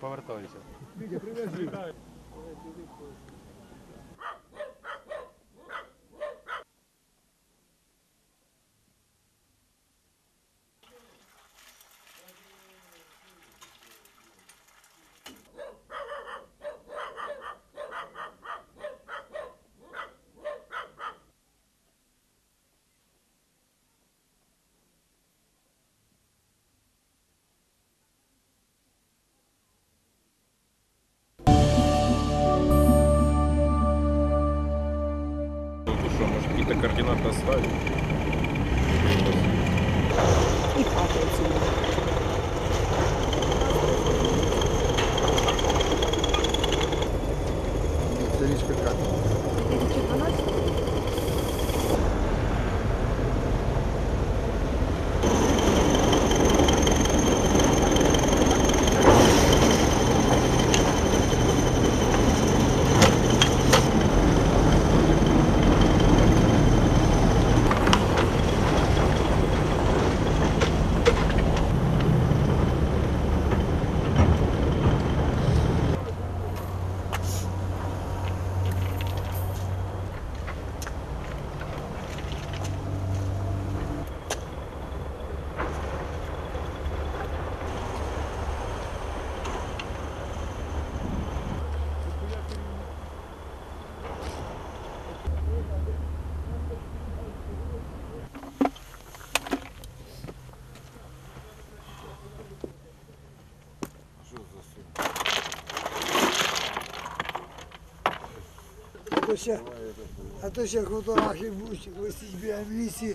повертаюся. Какие-то координаты оставить? І хату то ще, а то ще фотографії будуть висіть біля лісі.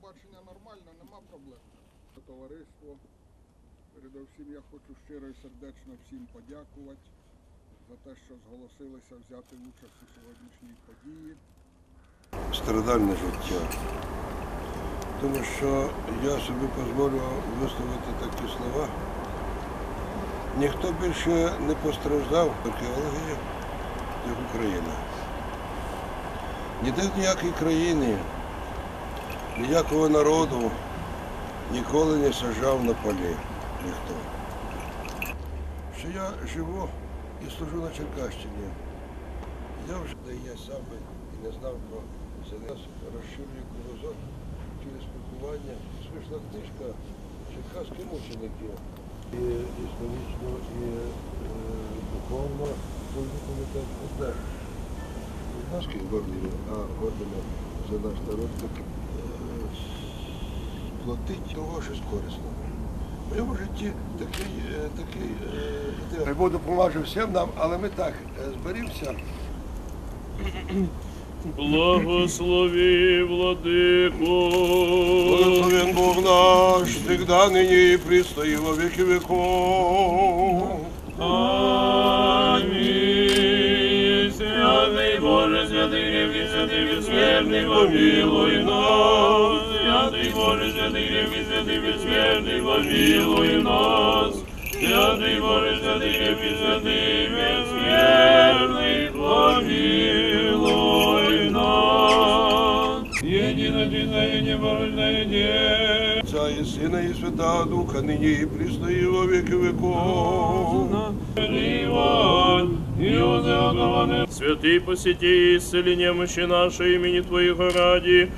Телебачення нормально, нема проблем. Товариство. Передовсім я хочу щиро і сердечно всім подякувати за те, що зголосилися взяти участь у сьогоднішній події. страдальне життя. Тому що я собі дозволю висловити такі слова. Ніхто більше не постраждав в археології, як Україна. Ніде в ніякій країні, ніякого народу ніколи не сажав на полі ніхто. Що я живу і служу на Черкащині. Я вже де я сам і не знав про це нас розширює кругозор через спілкування. Вийшла книжка Черкаські мученики. І історично, і е, духовно кожен комітет. Не наші ордени, а ордени за наш народ так, е, платить того щось корисного. В моєму житті такий, е, такий е, іде. Бог допоможе всім нам, але ми так е, зберемося. Благослови, владику. Благословен Бог наш, всегда, ныне и присно, и во веки веков. Аминь. Святый Боже, святый крепкий, святый бессмертный, помилуй нас. Святый Боже, святый крепкий, святый бессмертный, помилуй нас. Святый Боже, святый крепкий, святый бессмертный, помилуй нас. Единое, непорочное Дева. Отца и Сына и Святого Духа, ныне и присно, и во веки веков. Святый посети и исцели немощи наши имени Твоего ради,